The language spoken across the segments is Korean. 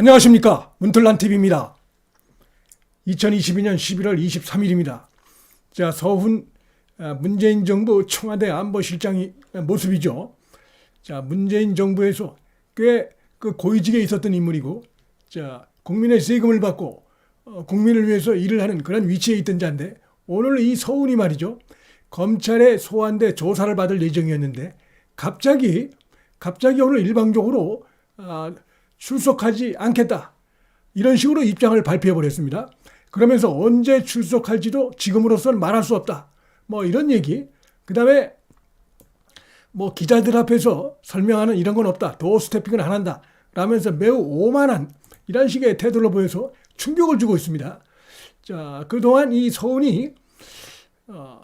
안녕하십니까 문틀란TV입니다. 2022년 11월 23일입니다. 자 서훈 아, 문재인 정부 청와대 안보실장이 모습이죠. 자 문재인 정부에서 꽤 그 고위직에 있었던 인물이고 자 국민의 세금을 받고 어, 국민을 위해서 일을 하는 그런 위치에 있던 자인데 오늘 이 서훈이 말이죠. 검찰에 소환돼 조사를 받을 예정이었는데 갑자기 갑자기 오늘 일방적으로 아, 출석하지 않겠다. 이런 식으로 입장을 발표해 버렸습니다. 그러면서 언제 출석할지도 지금으로서는 말할 수 없다. 뭐 이런 얘기. 그 다음에 뭐 기자들 앞에서 설명하는 이런 건 없다. 도어 스태핑은 안 한다. 라면서 매우 오만한 이런 식의 태도를 보여서 충격을 주고 있습니다. 자, 그동안 이 서훈이 어,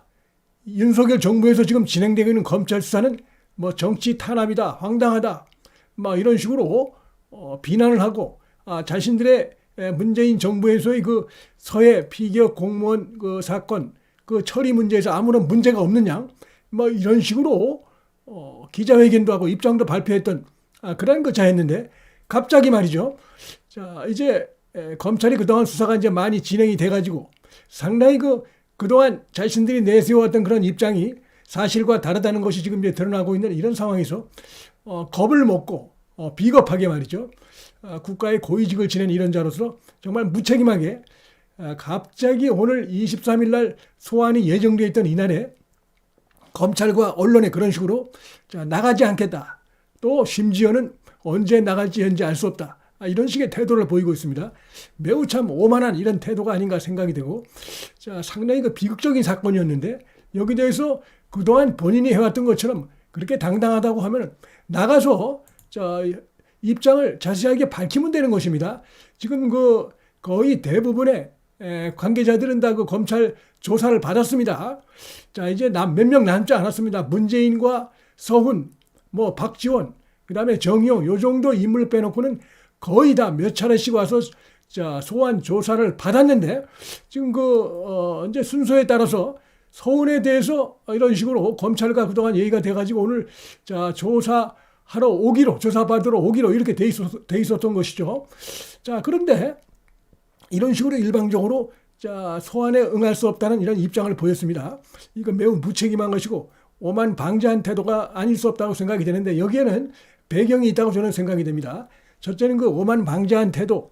윤석열 정부에서 지금 진행되고 있는 검찰 수사는 뭐 정치 탄압이다, 황당하다, 뭐 이런 식으로 어, 비난을 하고 아, 자신들의 에, 문재인 정부에서의 그 서해 피기업 공무원 그 사건 그 처리 문제에서 아무런 문제가 없느냐 뭐 이런 식으로 어, 기자회견도 하고 입장도 발표했던 아, 그런 거 자했는데 갑자기 말이죠. 자 이제 에, 검찰이 그동안 수사가 이제 많이 진행이 돼가지고 상당히 그 그동안 자신들이 내세워왔던 그런 입장이 사실과 다르다는 것이 지금 이제 드러나고 있는 이런 상황에서 어, 겁을 먹고 어, 비겁하게 말이죠. 어, 국가의 고위직을 지낸 이런 자로서 정말 무책임하게 어, 갑자기 오늘 23일 날 소환이 예정되어 있던 이날에 검찰과 언론에 그런 식으로 자, 나가지 않겠다. 또 심지어는 언제 나갈지 현재 알 수 없다. 아, 이런 식의 태도를 보이고 있습니다. 매우 참 오만한 이런 태도가 아닌가 생각이 되고 자, 상당히 그 비극적인 사건이었는데 여기 대해서 그동안 본인이 해왔던 것처럼 그렇게 당당하다고 하면 나가서 자, 입장을 자세하게 밝히면 되는 것입니다. 지금 그 거의 대부분의 에, 관계자들은 다 그 검찰 조사를 받았습니다. 자, 이제 남몇명 남지 않았습니다. 문재인과 서훈, 뭐 박지원, 그 다음에 정용 요 정도 인물 빼놓고는 거의 다 몇 차례씩 와서 자, 소환 조사를 받았는데 지금 그 어, 이제 순서에 따라서 서훈에 대해서 이런 식으로 검찰과 그동안 얘기가 돼가지고 오늘 자 조사 하러 오기로 조사받으러 오기로 이렇게 돼, 있었, 돼 있었던 것이죠. 자 그런데 이런 식으로 일방적으로 자 소환에 응할 수 없다는 이런 입장을 보였습니다. 이거 매우 무책임한 것이고 오만 방지한 태도가 아닐 수 없다고 생각이 되는데 여기에는 배경이 있다고 저는 생각이 됩니다. 첫째는 그 오만 방지한 태도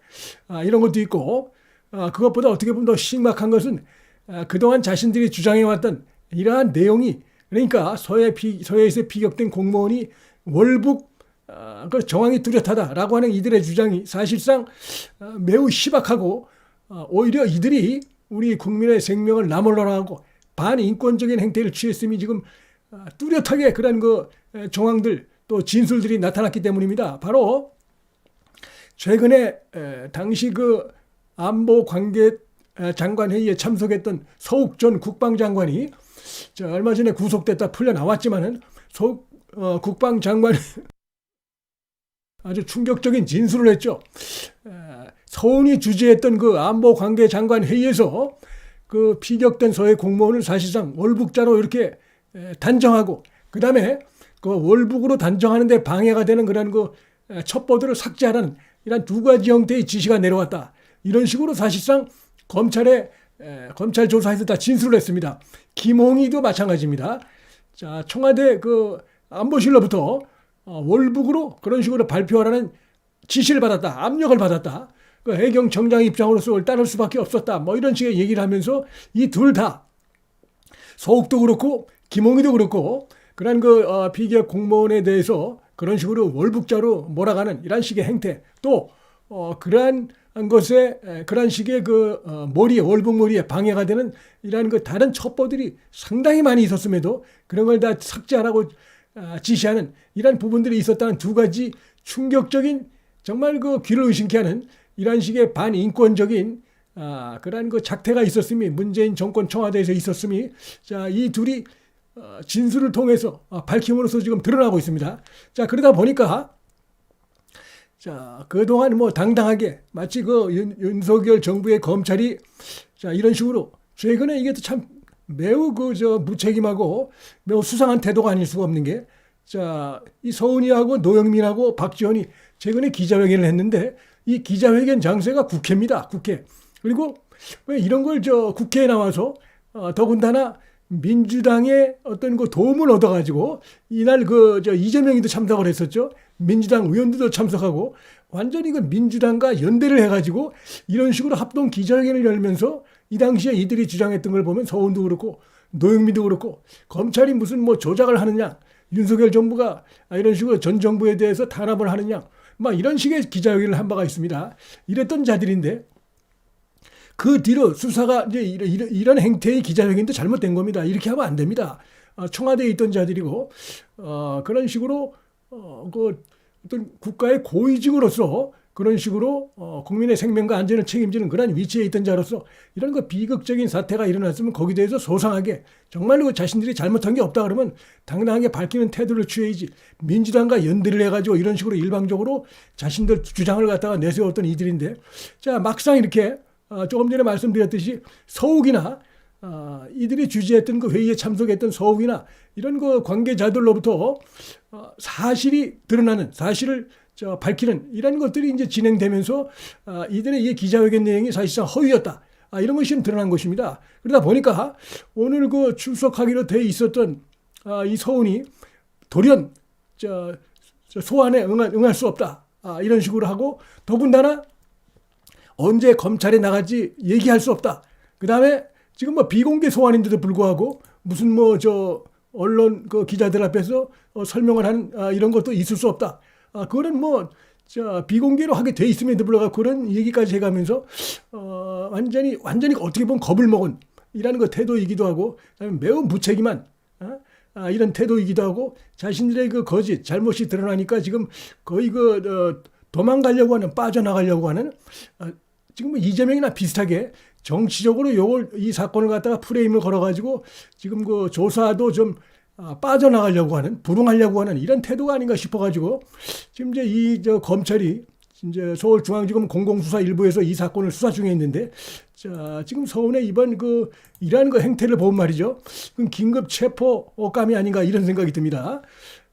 아, 이런 것도 있고 아, 그것보다 어떻게 보면 더 심각한 것은 아, 그동안 자신들이 주장해왔던 이러한 내용이 그러니까 서해 피, 서해에서 피격된 공무원이 월북 아, 그 정황이 뚜렷하다라고 하는 이들의 주장이 사실상 아, 매우 희박하고 아, 오히려 이들이 우리 국민의 생명을 나몰라라 하고 반인권적인 행태를 취했음이 지금 아, 뚜렷하게 그런 그 에, 정황들 또 진술들이 나타났기 때문입니다. 바로 최근에 에, 당시 그 안보 관계 에, 장관 회의에 참석했던 서욱 전 국방장관이 저 얼마 전에 구속됐다 풀려 나왔지만은 서욱 어, 국방장관 아주 충격적인 진술을 했죠. 에, 서훈이 주재했던 그 안보 관계 장관 회의에서 그 피격된 서해 공무원을 사실상 월북자로 이렇게 에, 단정하고 그 다음에 그 월북으로 단정하는데 방해가 되는 그런 그 에, 첩보들을 삭제하라는 이런 두 가지 형태의 지시가 내려왔다. 이런 식으로 사실상 검찰에 에, 검찰 조사에서 다 진술을 했습니다. 김홍희도 마찬가지입니다. 자 청와대 그 안보실로부터 어, 월북으로 그런 식으로 발표하라는 지시를 받았다. 압력을 받았다. 그 해경청장 입장으로서 그걸 따를 수밖에 없었다. 뭐 이런 식의 얘기를 하면서 이 둘 다 서욱도 그렇고 김홍희도 그렇고 그런 그 어, 피기업 공무원에 대해서 그런 식으로 월북자로 몰아가는 이런 식의 행태 또 어, 그러한 것에 에, 그런 식의 그 어, 머리에 월북 머리에 방해가 되는 이러한 그 다른 첩보들이 상당히 많이 있었음에도 그런 걸 다 삭제하라고 아, 지시하는 이러한 부분들이 있었다는 두 가지 충격적인 정말 그 귀를 의심케 하는 이러한 식의 반인권적인 아, 그러한 그 작태가 있었음이 문재인 정권 청와대에서 있었음이 자, 이 둘이 어, 진술을 통해서 어, 밝힘으로써 지금 드러나고 있습니다. 자, 그러다 보니까 자, 그동안 뭐 당당하게 마치 그 윤, 윤석열 정부의 검찰이 자, 이런 식으로 최근에 이게 참 매우 그 저 무책임하고 매우 수상한 태도가 아닐 수가 없는 게 자, 이 서훈이하고 노영민하고 박지원이 최근에 기자회견을 했는데 이 기자회견 장소가 국회입니다. 국회. 그리고 왜 이런 걸 저 국회에 나와서 어, 더군다나 민주당의 어떤 그 도움을 얻어가지고 이날 그 저 이재명이도 참석을 했었죠. 민주당 의원들도 참석하고 완전히 그 민주당과 연대를 해가지고 이런 식으로 합동 기자회견을 열면서 이 당시에 이들이 주장했던 걸 보면 서훈도 그렇고 노영민도 그렇고 검찰이 무슨 뭐 조작을 하느냐 윤석열 정부가 이런 식으로 전 정부에 대해서 탄압을 하느냐 막 이런 식의 기자회견을 한 바가 있습니다. 이랬던 자들인데 그 뒤로 수사가 이제 이런, 이런, 이런 행태의 기자회견도 잘못된 겁니다. 이렇게 하면 안 됩니다. 어, 청와대에 있던 자들이고 어, 그런 식으로 어, 그 어떤 국가의 고위직으로서 그런 식으로 어, 국민의 생명과 안전을 책임지는 그런 위치에 있던 자로서 이런 거 비극적인 사태가 일어났으면 거기에 대해서 소상하게 정말로 그 자신들이 잘못한 게 없다 그러면 당당하게 밝히는 태도를 취해야지 민주당과 연대를 해가지고 이런 식으로 일방적으로 자신들 주장을 갖다가 내세웠던 이들인데 자 막상 이렇게 어, 조금 전에 말씀드렸듯이 서욱이나 어, 이들이 주재했던 그 회의에 참석했던 서욱이나 이런 그 관계자들로부터 어, 사실이 드러나는 사실을 저 밝히는 이런 것들이 이제 진행되면서 아, 이들의 이 기자회견 내용이 사실상 허위였다. 아, 이런 것이 좀 드러난 것입니다. 그러다 보니까 오늘 그 출석하기로 돼 있었던 아, 이 서훈이 돌연 저, 저 소환에 응할, 응할 수 없다. 아, 이런 식으로 하고 더군다나 언제 검찰에 나갈지 얘기할 수 없다. 그 다음에 지금 뭐 비공개 소환인데도 불구하고 무슨 뭐 저 언론 그 기자들 앞에서 어, 설명을 하는 아, 이런 것도 있을 수 없다. 아, 그거는 뭐, 자, 비공개로 하게 돼 있음에도 불구하고 그런 얘기까지 해가면서, 어, 완전히, 완전히 어떻게 보면 겁을 먹은, 이라는 그 태도이기도 하고, 매우 무책임한, 어? 아, 이런 태도이기도 하고, 자신들의 그 거짓, 잘못이 드러나니까 지금 거의 그, 어, 도망가려고 하는, 빠져나가려고 하는, 어, 지금 뭐 이재명이나 비슷하게 정치적으로 요걸, 이 사건을 갖다가 프레임을 걸어가지고 지금 그 조사도 좀 아, 빠져나가려고 하는 불응하려고 하는 이런 태도가 아닌가 싶어가지고 지금 이제 이 저 검찰이 이제 서울중앙지검 공공수사 일부에서 이 사건을 수사 중에 있는데 자 지금 서울의 이번 그 이러한 그 행태를 보면 말이죠 그 긴급 체포감이 아닌가 이런 생각이 듭니다.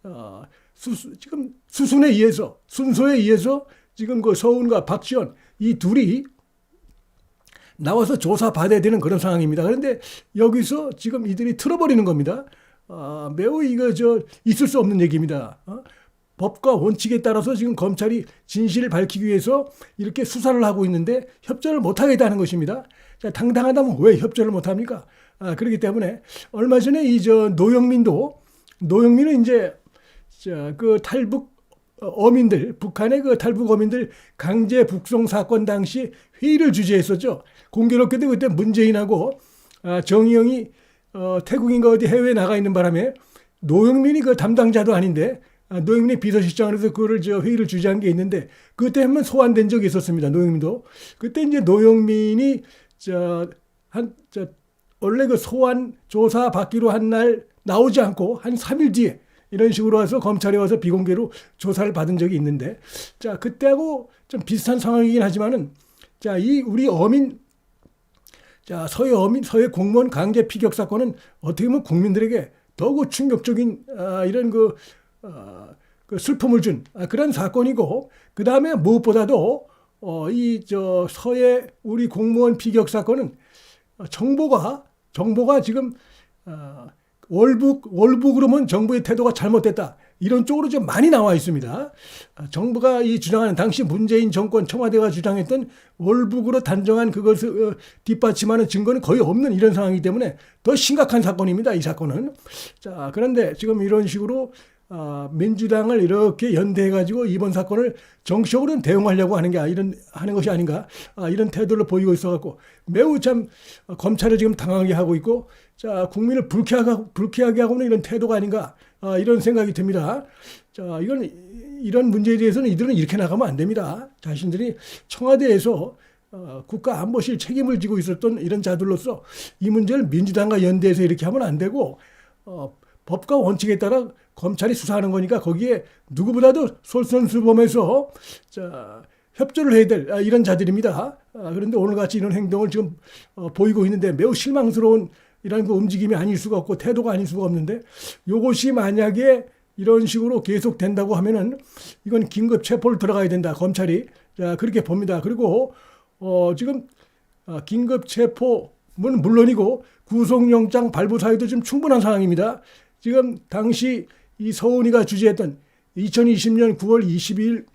어, 수, 지금 수순에 의해서 순서에 의해서 지금 그 서훈과 박지원 이 둘이 나와서 조사 받아야 되는 그런 상황입니다. 그런데 여기서 지금 이들이 틀어버리는 겁니다. 아, 매우 이거 저 있을 수 없는 얘기입니다. 어? 법과 원칙에 따라서 지금 검찰이 진실을 밝히기 위해서 이렇게 수사를 하고 있는데 협조를 못 하겠다는 것입니다. 자, 당당하다면 왜 협조를 못 합니까? 아, 그렇기 때문에 얼마 전에 이 저 노영민도 노영민은 이제 저그 탈북 어민들 북한의 그 탈북 어민들 강제 북송 사건 당시 회의를 주재했었죠. 공교롭게도 그때 문재인하고 아, 정의영이 어, 태국인가 어디 해외에 나가 있는 바람에 노영민이 그 담당자도 아닌데 아, 노영민이 비서실장으로서 그거를 저 회의를 주재한 게 있는데 그때 한번 소환된 적이 있었습니다. 노영민도 그때 이제 노영민이 저한 저 원래 그 소환 조사 받기로 한 날 나오지 않고 한 3일 뒤에 이런 식으로 와서 검찰에 와서 비공개로 조사를 받은 적이 있는데 자 그때하고 좀 비슷한 상황이긴 하지만은 자 이 우리 어민 자, 서해 어민, 서해 공무원 강제 피격 사건은 어떻게 보면 국민들에게 더욱 충격적인 아, 이런 그, 아, 그 슬픔을 준 아, 그런 사건이고 그 다음에 무엇보다도 어, 이 저 서해 우리 공무원 피격 사건은 정보가 정보가 지금 어, 월북 월북으로면 정부의 태도가 잘못됐다. 이런 쪽으로 좀 많이 나와 있습니다. 아, 정부가 이 주장하는 당시 문재인 정권 청와대가 주장했던 월북으로 단정한 그것을 어, 뒷받침하는 증거는 거의 없는 이런 상황이기 때문에 더 심각한 사건입니다. 이 사건은. 자, 그런데 지금 이런 식으로 아, 민주당을 이렇게 연대해가지고 이번 사건을 정치적으로는 대응하려고 하는 게 아, 이런 하는 것이 아닌가 아, 이런 태도를 보이고 있어갖고 매우 참 검찰을 지금 당하게 하고 있고 자 국민을 불쾌하게 불쾌하게 하고는 이런 태도가 아닌가 아, 이런 생각이 듭니다. 자 이건 이런 문제에 대해서는 이들은 이렇게 나가면 안 됩니다. 자신들이 청와대에서 어, 국가 안보실 책임을 지고 있었던 이런 자들로서 이 문제를 민주당과 연대해서 이렇게 하면 안 되고 어, 법과 원칙에 따라 검찰이 수사하는 거니까 거기에 누구보다도 솔선수범해서 자, 협조를 해야 될 아, 이런 자들입니다. 아, 그런데 오늘같이 이런 행동을 지금 어, 보이고 있는데 매우 실망스러운 이런 그 움직임이 아닐 수가 없고 태도가 아닐 수가 없는데 이것이 만약에 이런 식으로 계속 된다고 하면은 이건 긴급 체포를 들어가야 된다. 검찰이 자 그렇게 봅니다. 그리고 어 지금 아, 긴급 체포는 물론이고 구속영장 발부 사유도 좀 충분한 상황입니다. 지금 당시 이 서훈이가 주재했던 2020년 9월 22일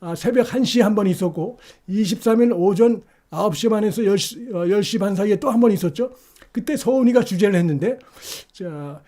아, 새벽 1시에 한번 있었고 23일 오전 9시 반에서 10시, 어, 10시 반 사이에 또 한 번 있었죠. 그때 서훈이가 주재를 했는데 자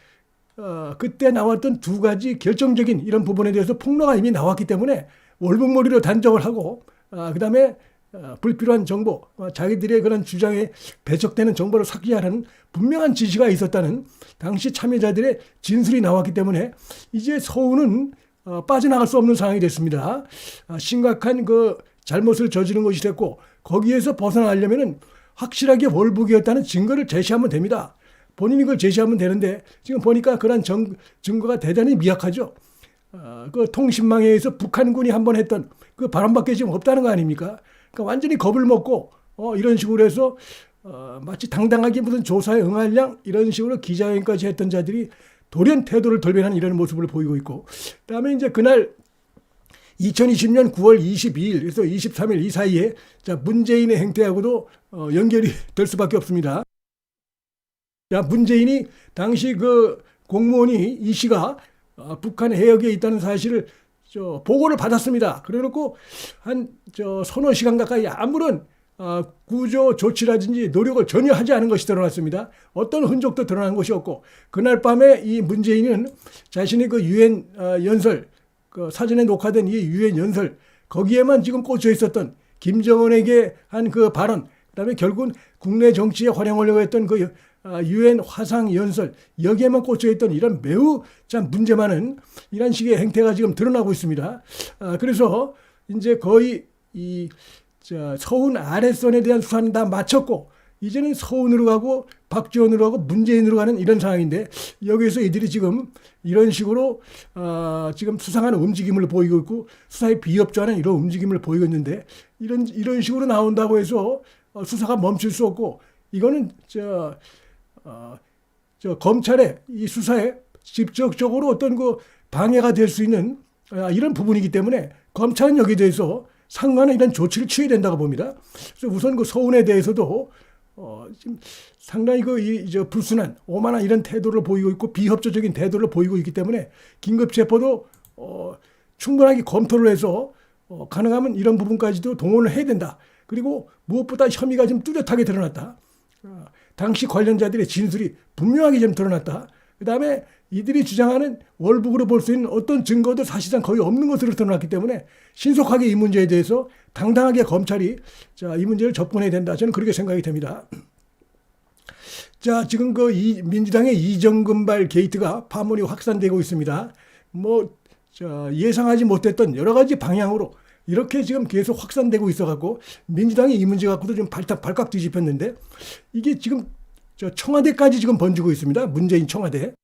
어, 그때 나왔던 두 가지 결정적인 이런 부분에 대해서 폭로가 이미 나왔기 때문에 월북몰이로 단정을 하고 아, 그다음에 어, 불필요한 정보, 어, 자기들의 그런 주장에 배척되는 정보를 삭제하라는 분명한 지시가 있었다는 당시 참여자들의 진술이 나왔기 때문에 이제 서울은 어, 빠져나갈 수 없는 상황이 됐습니다. 아, 심각한 그 잘못을 저지른 것이 됐고 거기에서 벗어나려면은 확실하게 월북이었다는 증거를 제시하면 됩니다. 본인이 그걸 제시하면 되는데 지금 보니까 그런 정, 증거가 대단히 미약하죠. 어, 그 통신망에 의해서 북한군이 한 번 했던 그 발언밖에 지금 없다는 거 아닙니까? 그러니까 완전히 겁을 먹고 어, 이런 식으로 해서 어, 마치 당당하게 무슨 조사에 응할 양 이런 식으로 기자회견까지 했던 자들이 돌연 태도를 돌변하는 이런 모습을 보이고 있고 그다음에 이제 그날 2020년 9월 22일 그래서 23일 이 사이에 자 문재인의 행태하고도 어, 연결이 될 수밖에 없습니다. 자 문재인이 당시 그 공무원이 이 씨가 어, 북한 해역에 있다는 사실을 저 보고를 받았습니다. 그래놓고 한 저 서너 시간 가까이 아무런 어, 구조 조치라든지 노력을 전혀 하지 않은 것이 드러났습니다. 어떤 흔적도 드러난 것이 없고 그날 밤에 이 문재인은 자신의 그 유엔 어, 연설 그 사전에 녹화된 이 유엔 연설 거기에만 지금 꽂혀 있었던 김정은에게 한 그 발언 그다음에 결국은 국내 정치에 활용하려고 했던 그 유엔 화상 연설 여기에만 꽂혀 있던 이런 매우 참 문제 많은 이런 식의 행태가 지금 드러나고 있습니다. 아, 그래서 이제 거의 이 자, 서훈 아래선에 대한 수사는 다 마쳤고 이제는 서훈으로 가고 박지원으로 가고 문재인으로 가는 이런 상황인데 여기에서 이들이 지금 이런 식으로 어, 지금 수상하는 움직임을 보이고 있고 수사에 비협조하는 이런 움직임을 보이고 있는데 이런 이런 식으로 나온다고 해서 어, 수사가 멈출 수 없고 이거는 저, 어, 저 검찰의 이 수사에 직접적으로 어떤 그 방해가 될 수 있는 아, 이런 부분이기 때문에 검찰은 여기에 대해서 상관한 이런 조치를 취해야 된다고 봅니다. 그래서 우선 그 서운에 대해서도 어, 지금 상당히 그, 이, 저, 불순한, 오만한 이런 태도를 보이고 있고 비협조적인 태도를 보이고 있기 때문에 긴급체포도, 어, 충분하게 검토를 해서, 어, 가능하면 이런 부분까지도 동원을 해야 된다. 그리고 무엇보다 혐의가 좀 뚜렷하게 드러났다. 어, 당시 관련자들의 진술이 분명하게 좀 드러났다. 그 다음에 이들이 주장하는 월북으로 볼 수 있는 어떤 증거도 사실상 거의 없는 것으로 드러났기 때문에 신속하게 이 문제에 대해서 당당하게 검찰이 자, 이 문제를 접근해야 된다. 저는 그렇게 생각이 됩니다. 자, 지금 그 이, 민주당의 이정근발 게이트가 파문이 확산되고 있습니다. 뭐, 자, 예상하지 못했던 여러 가지 방향으로 이렇게 지금 계속 확산되고 있어갖고 민주당이 이 문제 갖고도 좀 발탁, 발칵 뒤집혔는데 이게 지금 저 청와대까지 지금 번지고 있습니다. 문재인 청와대.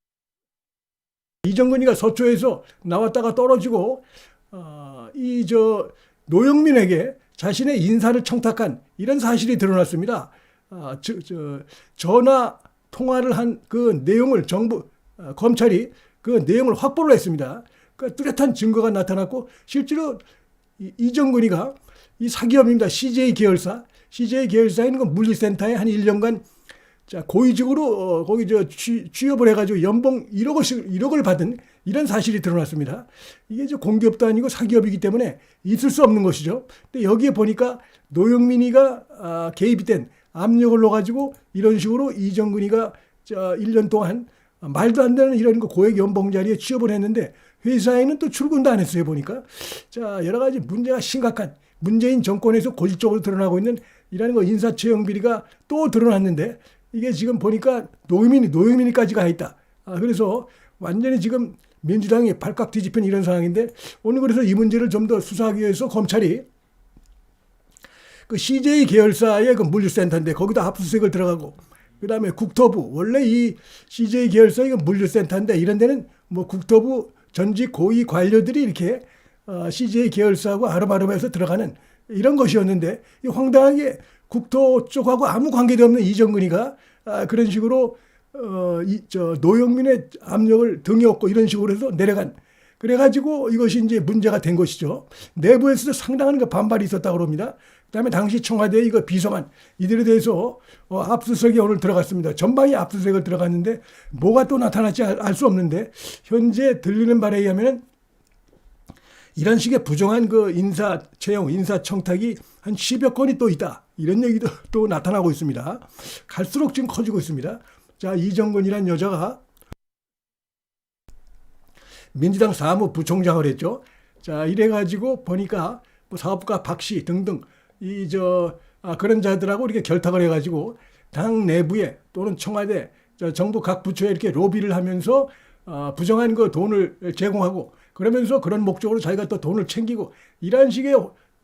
이정근이가 서초에서 나왔다가 떨어지고 어, 이저 노영민에게 자신의 인사를 청탁한 이런 사실이 드러났습니다. 어, 저, 저, 전화 통화를 한 그 내용을 정부 어, 검찰이 그 내용을 확보를 했습니다. 그 뚜렷한 증거가 나타났고 실제로 이, 이정근이가 이 사기업입니다. CJ 계열사. CJ 계열사에 있는 그 물리센터에 한 1년간 자, 고의적으로 어, 거기 저 취, 취업을 해가지고 연봉 1억을 1억을 받은 이런 사실이 드러났습니다. 이게 저 공기업도 아니고 사기업이기 때문에 있을 수 없는 것이죠. 근데 여기에 보니까 노영민이가 아, 개입이 된 압력을 넣어가지고 이런 식으로 이정근이가 저 1년 동안 말도 안 되는 이런 거 고액 연봉 자리에 취업을 했는데 회사에는 또 출근도 안 했어요 보니까 자 여러 가지 문제가 심각한 문재인 정권에서 고질적으로 드러나고 있는 이라는 거 인사채용 비리가 또 드러났는데 이게 지금 보니까 노유민이 노유민이까지 가 있다. 아, 그래서 완전히 지금 민주당이 발칵 뒤집힌 이런 상황인데 오늘 그래서 이 문제를 좀 더 수사하기 위해서 검찰이 그 CJ 계열사의 그 물류센터인데 거기다 압수수색을 들어가고 그다음에 국토부 원래 이 CJ 계열사 이거 물류센터인데 이런 데는 뭐 국토부 전직 고위 관료들이 이렇게 어, CJ 계열사하고 아름아름해서 들어가는 이런 것이었는데 이 황당하게 국토 쪽하고 아무 관계도 없는 이정근이가 아, 그런 식으로 어, 이, 저 노영민의 압력을 등에 업고 이런 식으로 해서 내려간 그래가지고 이것이 이제 문제가 된 것이죠. 내부에서도 상당한 그 반발이 있었다고 합니다. 그 다음에 당시 청와대 이거 비서관 이들에 대해서 어, 압수수색이 오늘 들어갔습니다. 전방위 압수수색을 들어갔는데 뭐가 또 나타날지 알 수 없는데 현재 들리는 바에 의하면 이런 식의 부정한 그 인사 채용, 인사 청탁이 한 10여 건이 또 있다. 이런 얘기도 또 나타나고 있습니다. 갈수록 지금 커지고 있습니다. 자, 이정근이란 여자가 민주당 사무부총장을 했죠. 자, 이래가지고 보니까 뭐 사업가 박씨 등등 이 저 아, 그런 자들하고 이렇게 결탁을 해가지고 당 내부에 또는 청와대 저 정부 각 부처에 이렇게 로비를 하면서 아, 부정한 그 돈을 제공하고 그러면서 그런 목적으로 자기가 또 돈을 챙기고 이런 식의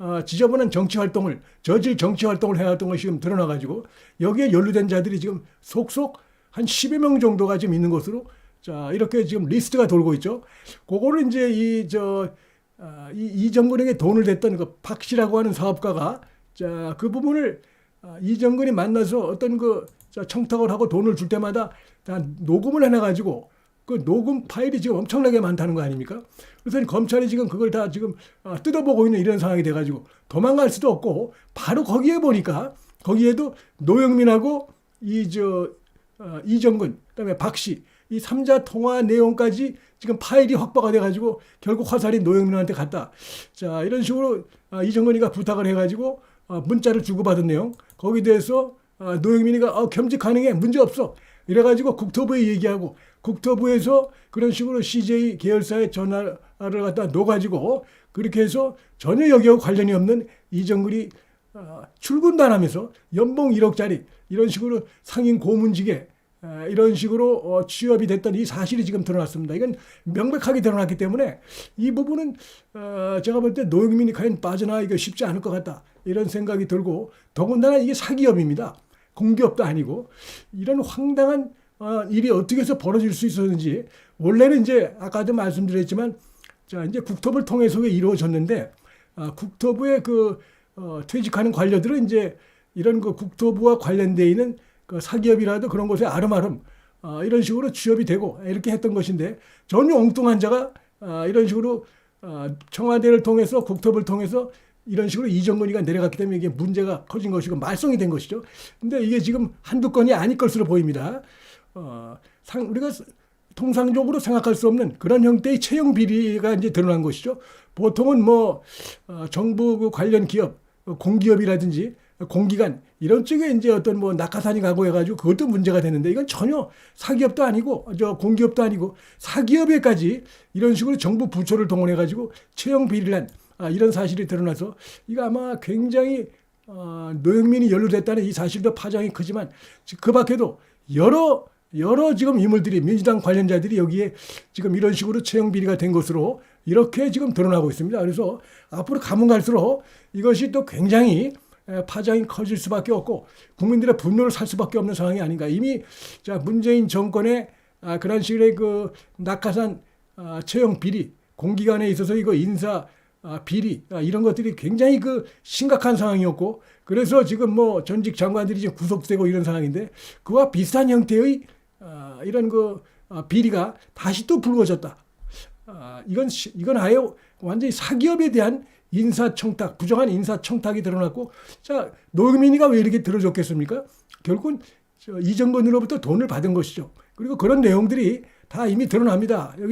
어, 지저분한 정치 활동을 저질 정치 활동을 해왔던 것이 지금 드러나 가지고 여기에 연루된 자들이 지금 속속 한 10여 명 정도가 지금 있는 것으로 자 이렇게 지금 리스트가 돌고 있죠. 그거를 이제 이저 아, 이 이정근에게 돈을 댔던 그 박씨라고 하는 사업가가 자 그 부분을 아, 이정근이 만나서 어떤 그 자, 청탁을 하고 돈을 줄 때마다 다 녹음을 해놔 가지고 그 녹음 파일이 지금 엄청나게 많다는 거 아닙니까? 그래서 검찰이 지금 그걸 다 지금 아, 뜯어보고 있는 이런 상황이 돼가지고 도망갈 수도 없고 바로 거기에 보니까 거기에도 노영민하고 이저 어, 이정근 그다음에 박씨 이 삼자 통화 내용까지 지금 파일이 확보가 돼가지고 결국 화살이 노영민한테 갔다. 자 이런 식으로 아, 이정근이가 부탁을 해가지고 아, 문자를 주고받은 내용 거기에 대해서 아, 노영민이가 어, 겸직 가능해 문제 없어 이래가지고 국토부에 얘기하고 국토부에서 그런 식으로 CJ 계열사에 전화를 갖다 놓아가지고 그렇게 해서 전혀 여기하고 관련이 없는 이정근이 아, 출근도 안 하면서 연봉 1억짜리 이런 식으로 상인 고문직에 아, 이런 식으로 어, 취업이 됐던 이 사실이 지금 드러났습니다. 이건 명백하게 드러났기 때문에 이 부분은 어, 제가 볼 때 노영민이 과연 빠져나가기가 쉽지 않을 것 같다 이런 생각이 들고 더군다나 이게 사기업입니다. 공기업도 아니고 이런 황당한 어, 일이 어떻게 해서 벌어질 수 있었는지 원래는 이제 아까도 말씀드렸지만 자 이제 국토부를 통해서 이루어졌는데 아, 국토부의 그 어, 퇴직하는 관료들은 이제 이런 그 국토부와 관련돼 있는 그 사기업이라도 그런 곳에 아름아름 어, 이런 식으로 취업이 되고 이렇게 했던 것인데 전혀 엉뚱한 자가 어, 이런 식으로 어, 청와대를 통해서 국토부를 통해서 이런 식으로 이정근이가 내려갔기 때문에 이게 문제가 커진 것이고 말썽이 된 것이죠. 근데 이게 지금 한두 건이 아닐 것으로 보입니다. 어, 상, 우리가 통상적으로 생각할 수 없는 그런 형태의 채용 비리가 이제 드러난 것이죠. 보통은 뭐 어, 정부 그 관련 기업, 어, 공기업이라든지 공기관 이런 쪽에 이제 어떤 뭐 낙하산이 가고 해가지고 그것도 문제가 되는데 이건 전혀 사기업도 아니고 저 공기업도 아니고 사기업에까지 이런 식으로 정부 부처를 동원해가지고 채용 비리를 한 아, 이런 사실이 드러나서 이거 아마 굉장히 어, 노영민이 연루됐다는 이 사실도 파장이 크지만 그 밖에도 여러 여러 지금 인물들이 민주당 관련자들이 여기에 지금 이런 식으로 채용 비리가 된 것으로 이렇게 지금 드러나고 있습니다. 그래서 앞으로 가면 갈수록 이것이 또 굉장히 에, 파장이 커질 수밖에 없고 국민들의 분노를 살 수밖에 없는 상황이 아닌가. 이미 자 문재인 정권의 아, 그런 식의 그 낙하산 아, 채용 비리 공기관에 있어서 이거 인사 아, 비리 아, 이런 것들이 굉장히 그 심각한 상황이었고 그래서 지금 뭐 전직 장관들이 지금 구속되고 이런 상황인데 그와 비슷한 형태의 아, 이런 그 아, 비리가 다시 또 불거졌다. 아, 이건 시- 이건 아예 완전히 사기업에 대한 인사청탁, 부정한 인사청탁이 드러났고, 자 노영민이가 왜 이렇게 들어줬겠습니까? 결국은 저 이정근으로부터 돈을 받은 것이죠. 그리고 그런 내용들이 다 이미 드러납니다. 여기